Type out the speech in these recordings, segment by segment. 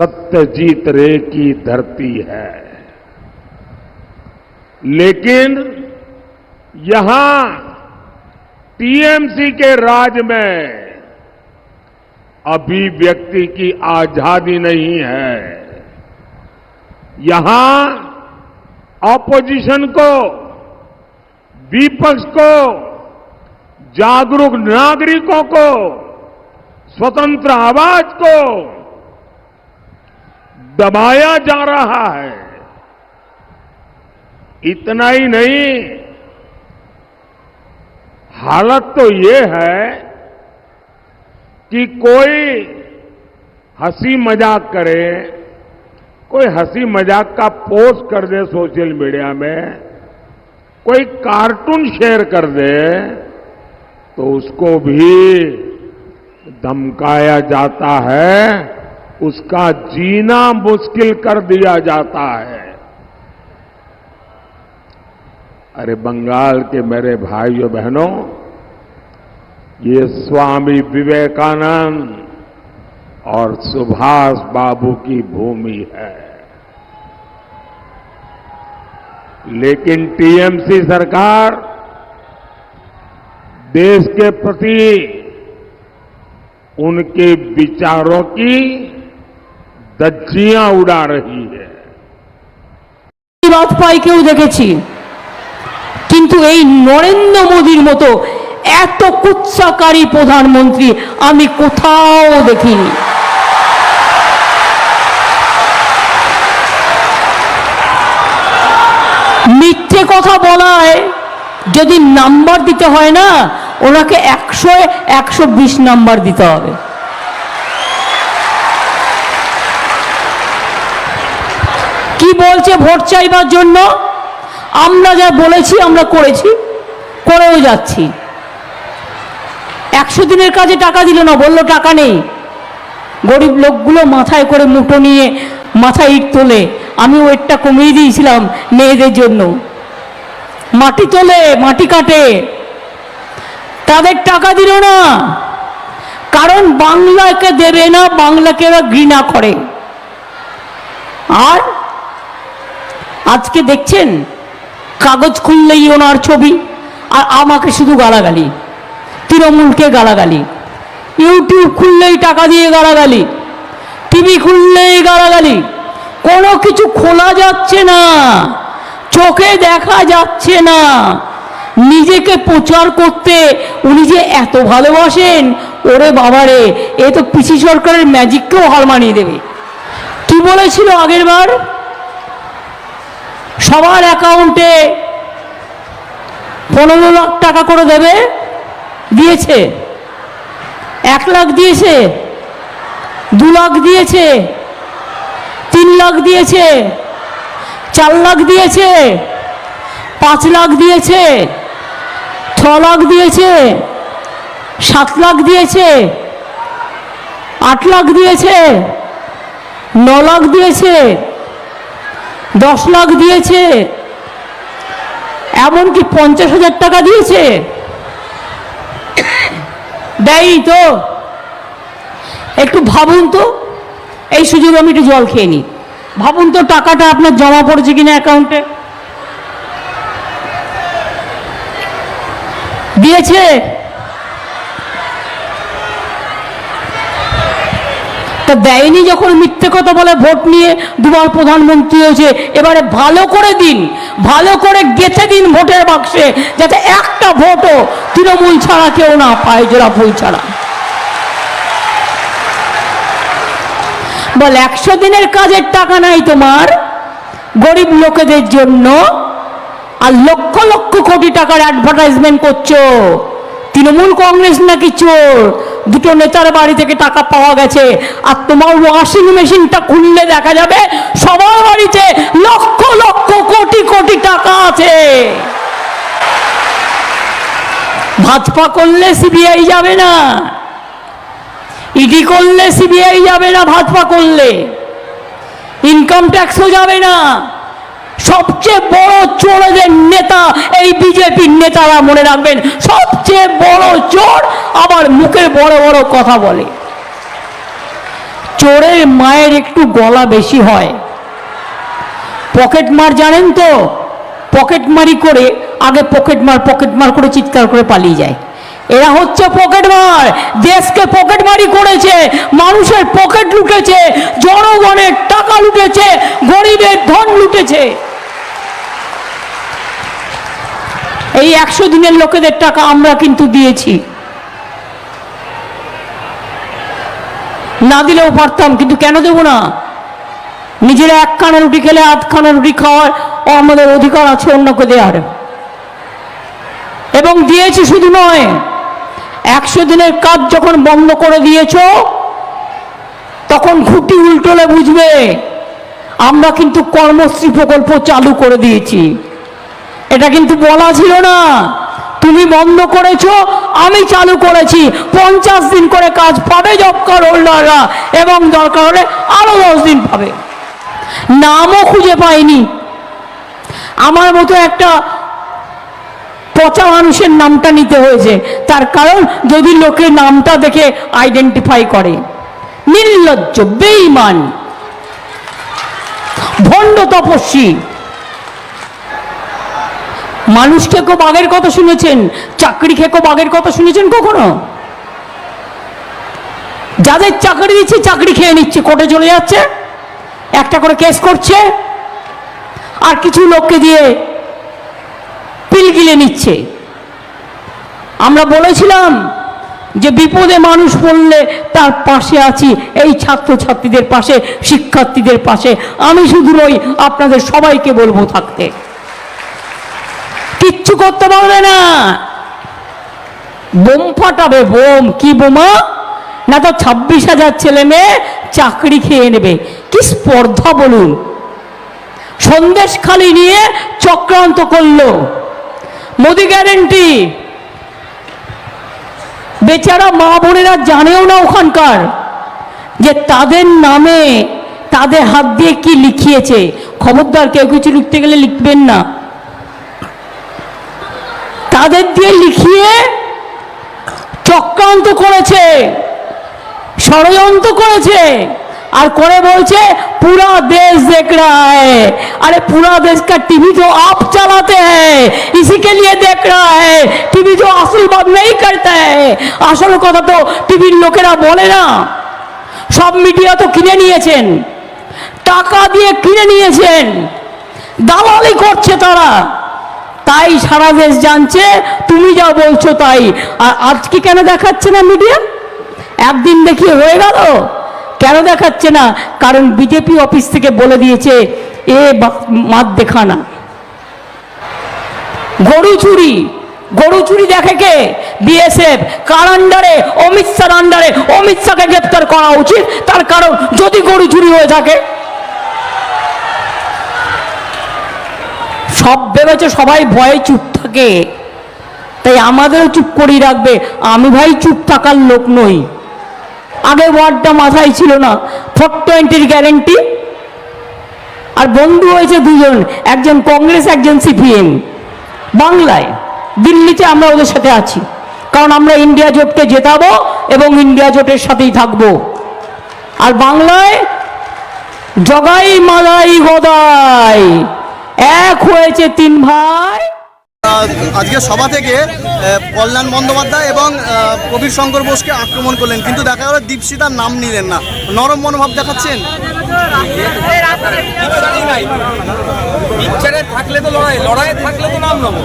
सत्यजीत रे की धरती है। लेकिन यहाँ टीएमसी के राज में अभिव्यक्ति की आज़ादी नहीं है। यहाँ ऑपोजिशन को, विपक्ष को, जागरूक नागरिकों को, स्वतंत्र आवाज़ को दबाया जा रहा है। इतना ही नहीं, हालत तो ये है कि कोई हँसी मज़ाक करे, कोई हँसी मज़ाक का पोस्ट कर दे सोशल मीडिया में, कोई कार्टून शेयर कर दे तो उसको भी धमकाया जाता है। उसका जीना मुश्किल कर दिया जाता है। अरे बंगाल के मेरे भाइयों बहनों, ये स्वामी विवेकानंद और सुभाष बाबू की भूमि है। लेकिन टीएमसी सरकार देश के प्रति उनके विचारों की धज्जियां उड़ा रही है বাজপেয়ীকেও দেখেছি কিন্তু এই নরেন্দ্র মোদীর মতো এত কুৎসাকারী প্রধানমন্ত্রী আমি কোথাও দেখিনি মিথ্যে কথা বলায় যদি নাম্বার দিতে হয় না ওনাকে একশো একশো বিশ নাম্বার দিতে হবে কি বলছে ভোট চাইবার জন্য? আমরা যা বলেছি, আমরা করেছি, করেও যাচ্ছি। একশো দিনের কাজে টাকা দিল না, বলল টাকা নেই। গরিব লোকগুলো মাথায় করে মুঠো নিয়ে, মাথায় ইট তোলে। আমি ওয়েটটা কমিয়ে দিয়েছিলাম মেয়েদের জন্য। মাটি তোলে, মাটি কাটে। তাদের টাকা দিল না। কারণ বাংলাকে দেবে না, বাংলাকে ওরা ঘৃণা করে আর আজকে দেখছেন? কাগজ খুললেই ওনার ছবি, আর আমাকে শুধু গালাগালি। তৃণমূলকে গালাগালি। ইউটিউব খুললেই টাকা দিয়ে গালাগালি। টিভি খুললেই গালাগালি। কোনো কিছু খোলা যাচ্ছে না। চোখে দেখা যাচ্ছে না। নিজেকে প্রচার করতে উনি যে এত ভালোবাসেন, ওরে বাবারে, এ তো পিসি সরকারের ম্যাজিককেও হার মানিয়ে দেবে। কি বলেছিল আগের বার সবার অ্যাকাউন্টে পনেরো লাখ টাকা করে দেবে, দিয়েছে। এক লাখ দিয়েছে, দু লাখ দিয়েছে, তিন লাখ দিয়েছে, চার লাখ দিয়েছে, পাঁচ লাখ দিয়েছে, ছ লাখ দিয়েছে, সাত লাখ দিয়েছে, আট লাখ দিয়েছে, ন লাখ দিয়েছে দশ লাখ দিয়েছে। এমনকি পঞ্চাশ হাজার টাকা দিয়েছে। দেয়ই তো। একটু ভাবুন তো, এই সুযোগে আমি একটু জল খেয়ে নিই। ভাবুন তো টাকাটা আপনার জমা পড়েছে কিনা অ্যাকাউন্টে। দিয়েছে। তা দেয়নি যখন মিথ্যে কথা বলে ভোট নিয়ে দুবার প্রধানমন্ত্রী হয়েছে, এবারে ভালো করে দিন, ভালো করে গেছে দিন ভোটের বাক্সে, যাতে একটা ভোটও তৃণমূল ছাড়া কেউ না পায় জোড়া ফুল ছাড়া। বল, একশো দিনের কাজের টাকা নাই তোমার, গরিব লোকেদের জন্য, আর লক্ষ লক্ষ কোটি টাকার অ্যাডভার্টাইজমেন্ট করছ, তৃণমূল কংগ্রেস নাকি চোর দুটো নেতার বাড়ি থেকে টাকা পাওয়া গেছে। আর তোমার ওয়াশিং মেশিনটা খুললে দেখা যাবে সবার বাড়িতে লক্ষ লক্ষ, কোটি কোটি টাকা আছে। ভাজপা করলে সিবিআই যাবে না। ইডি করলে সিবিআই যাবে না ভাজপা করলে। ইনকাম ট্যাক্সও যাবে না। সবচেয়ে বড় চোরদের নেতা এই বিজেপির নেতারা মনে রাখবেন। সবচেয়ে বড় চোর আবার মুখে বড় বড় কথা বলে। চোরের মায়ের একটু গলা বেশি হয়। পকেট মার জানেন তো? পকেট মারি করে আগে পকেট মার পকেট মার করে চিৎকার করে পালিয়ে যায়। এরা হচ্ছে পকেট মার দেশকে পকেট মারি করেছে, মানুষের পকেট লুটেছে, জনগণের টাকা লুটেছে, গরিবের ধন লুটেছে। এই একশো দিনের লোকেদের টাকা আমরা কিন্তু দিয়েছি। না দিলেও পারতাম, কিন্তু কেন দেবো না? নিজেরা এক খানা রুটি খেলে আধ খানা রুটি খাওয়ার আমাদের অধিকার আছে অন্যকে দেওয়ার। এবং দিয়েছি শুধু নয় একশো দিনের কাজ যখন বন্ধ করে দিয়েছ, তখন খুঁটি উল্টোলে বুঝবে, আমরা কিন্তু কর্মশ্রী প্রকল্প চালু করে দিয়েছি। এটা কিন্তু বলা ছিল না। তুমি বন্ধ করেছ, আমি চালু করেছি। পঞ্চাশ দিন করে কাজ পাবে জব কার্ড হোল্ডাররা, এবং দরকার হলে আরও দশ দিন পাবে। নামও খুঁজে পাইনি। আমার মতো একটা পচা মানুষের নামটা নিতে হয়েছে। তার কারণ যদি লোকে নামটা দেখে আইডেন্টিফাই করে। নির্লজ্জ, বেঈমান, ভণ্ড তপস্বী। মানুষ খেকো বাঘের কথা শুনেছেন চাকরি খেকো বাঘের কথা শুনেছেন কখনো? যাদের চাকরি দিচ্ছে, চাকরি খেয়ে নিচ্ছে, কোর্টে চলে যাচ্ছে, একটা করে কেস করছে, আর কিছু লোককে দিয়ে গিলে নিচ্ছে। আমরা বলেছিলাম যে বিপদে মানুষ পড়লে তার পাশে আছি, এই ছাত্রছাত্রীদের পাশে, শিক্ষার্থীদের পাশে। আমি শুধু নই, আপনাদের সবাইকে বলব থাকতে। কিচ্ছু করতে পারবে না। বোম ফাটাবে, বোম। কি বোমা? না তো ছাব্বিশ হাজার ছেলে মেয়ে চাকরি খেয়ে নেবে। কি স্পর্ধা বলুন। সন্দেশ খালি নিয়ে চক্রান্ত করল। মোদি গ্যারেন্টি বেচারা মা বোনেরা জানেও না ওখানকার যে তাদের নামে তাদের হাত দিয়ে কি লিখিয়েছে। খবরদার কেউ কিছু লিখতে গেলে লিখবেন না। তাদের দিয়ে লিখিয়ে চক্রান্ত করেছে, ষড়যন্ত্র করেছে। আর করে বলছে पूरा देश देख रहा है अरे पूरा देश का टीवी जो आप चलाते हैं इसी के लिए देख रहा है टीवी जो असल बात नहीं करता है আসল কথা তো টিভির লোকেরা বলে না সব মিডিয়া তো কিনে নিয়েছেন টাকা দিয়ে কিনে নিয়েছেন দালালি করছে তারা তাই সারা দেশ জানছে তুমি যা বলছো তাই আর আজকে কেন দেখাচ্ছে না মিডিয়া একদিন দেখিয়ে হয়ে গেল কেন দেখাচ্ছে না? কারণ বিজেপি অফিস থেকে বলে দিয়েছে, এ মাত দেখানা গরু চুরি। গরু চুরি দেখে কে? বিএসএফ। কার আন্ডারে অমিত শাহ আন্ডারে অমিত শাহকে গ্রেপ্তার করা উচিত। তার কারণ যদি গরু চুরি হয়ে থাকে। সব ভেবেছে সবাই ভয়ে চুপ থাকে। তাই আমাদেরও চুপ করিয়ে রাখবে। আমি ভাই চুপ থাকার লোক নই। আগে ওয়ার্ডটা মাথায় ছিল না। ফোর টোয়েন্টির গ্যারেন্টি আর বন্ধু হয়েছে দুজন, একজন কংগ্রেস, একজন সিপিএম। বাংলায়, দিল্লিতে আমরা ওদের সাথে আছি। কারণ আমরা ইন্ডিয়া জোটকে জেতাবো এবং ইন্ডিয়া জোটের সাথেই থাকব। আর বাংলায়, জগাই মালাই গদাই। এক হয়েছে তিন ভাই আজকে সভা থেকে কল্যাণ বন্দ্যোপাধ্যায় এবং কবির শঙ্কর বোসকে আক্রমণ করলেন। কিন্তু দেখা গেল দীপশিতার নাম নিলেন না। নরম মনোভাব দেখাচ্ছেন? থাকলে তো লড়াই লড়াই থাকলে তো নাম নেব।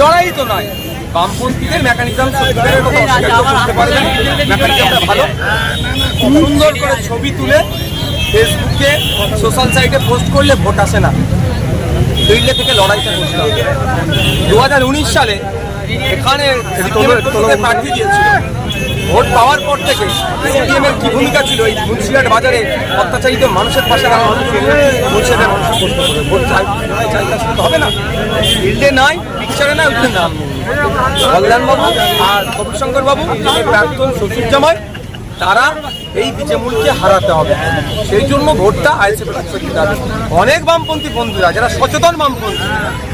লড়াই তো নয়। সুন্দর করে ছবি তুলে ফেসবুকে সোশ্যাল সাইটে পোস্ট করলে ভোট আসে না। ফিল্ডে থেকে লড়াইটা হবে দু হাজার উনিশ সালে এখানে প্রার্থী দিয়েছিল। ভোট পাওয়ার পর থেকে সিপিএম এর কি ভূমিকা ছিল? এই মুন্সিরহাট বাজারে অত্যাচারিত মানুষের পাশে মুন্সিরহাটের মানুষের ভোট চাই হবে না? ফিল্ডে নাই পিকচারে নাই নাম কল্যাণবাবু আর কবিশঙ্কর বাবু যিনি প্রাক্তন শ্বশুর জামাই তারা এই বিজেমূলকে হারাতে হবে। সেই জন্য ভোটটা আইএসএফের কাছে দিতে হবে। অনেক বামপন্থী বন্ধুরা যারা সচেতন বামপন্থী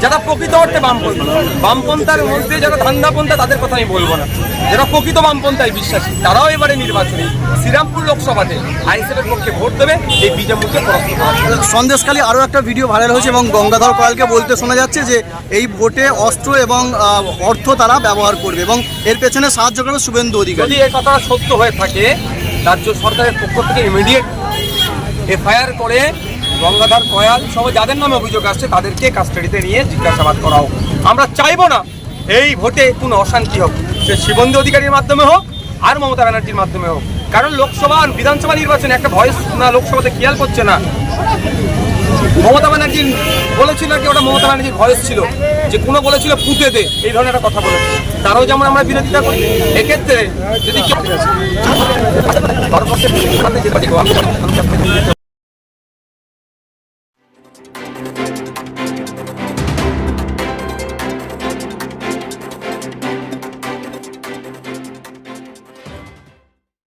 যারা প্রকৃত অর্থে বামপন্থী বামপন্থার মধ্যে যারা ধান্দাপন্থা তাদের কথা আমি বলব না। যারা প্রকৃত বামপন্থায় বিশ্বাসী তারাও এবারে নির্বাচনে শ্রীরামপুর লোকসভাতে আইএসএফের পক্ষে ভোট দেবে এই বিজেমূলকে পরাস্ত। সন্দেশখালী আরও একটা ভিডিও ভাইরাল হয়েছে এবং গঙ্গাধর কয়ালকে বলতে শোনা যাচ্ছে যে এই ভোটে অস্ত্র এবং অর্থ তারা ব্যবহার করবে এবং এর পেছনে সাহায্য করবে শুভেন্দু অধিকারী। যদি এই কথা সত্য হয়ে থাকে রাজ্য সরকারের পক্ষ থেকে ইমিডিয়েট এফআইআর করে গঙ্গাধর কয়াল সহ যাদের নামে অভিযোগ আসছে তাদেরকে কাস্টাডিতে নিয়ে জিজ্ঞাসাবাদ করা হোক আমরা চাইব না এই ভোটে কোনো অশান্তি হোক। সে শিবন্দী অধিকারীর মাধ্যমে হোক আর মমতা ব্যানার্জির মাধ্যমে হোক। কারণ লোকসভা আর বিধানসভা নির্বাচনে একটা ভয়েস না লোকসভাতে খেয়াল করছে না। মমতা ব্যানার্জি বলেছিল নাকি ওটা মমতা ব্যানার্জির ভয়েস ছিল। যে কোনো বলেছিল পুঁতে দে। এই ধরনের একটা কথা বলেছে। তারাও যেমন আমরা বিরোধিতা করি এক্ষেত্রে যদি